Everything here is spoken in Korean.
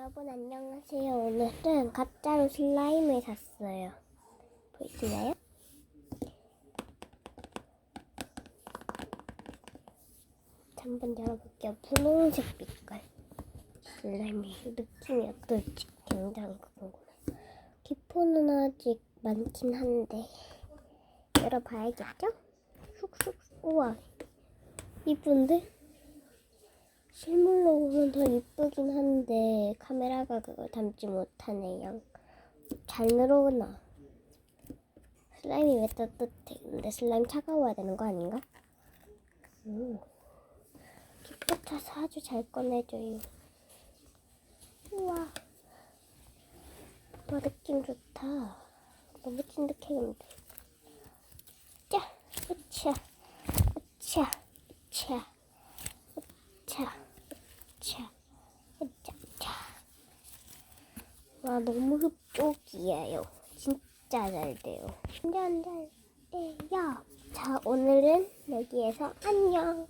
여러분 안녕하세요. 오늘은 가짜로 슬라임을 샀어요. 보이시나요? 한번 열어볼게요. 분홍색 빛깔 슬라임이 느낌이 어떨지 굉장히 궁금해요. 기포는 아직 많긴 한데 열어봐야겠죠? 쑥쑥 우와 이쁜데? 실물로 보면 더 이쁘긴 한데 카메라가 그걸 담지 못하네요. 잘 늘어오나? 슬라임이 왜 따뜻해? 근데 슬라임 차가워야 되는 거 아닌가? 음. 기포 차서 아주 잘 꺼내줘요. 우와. 와 느낌 좋다. 너무 찐득했는데. 짜, 으차, 으차, 으차. 차, 차, 차, 차. 와, 너무 흡족이에요. 진짜 잘 돼요. 완전 잘 돼요. 자, 오늘은 여기에서 안녕.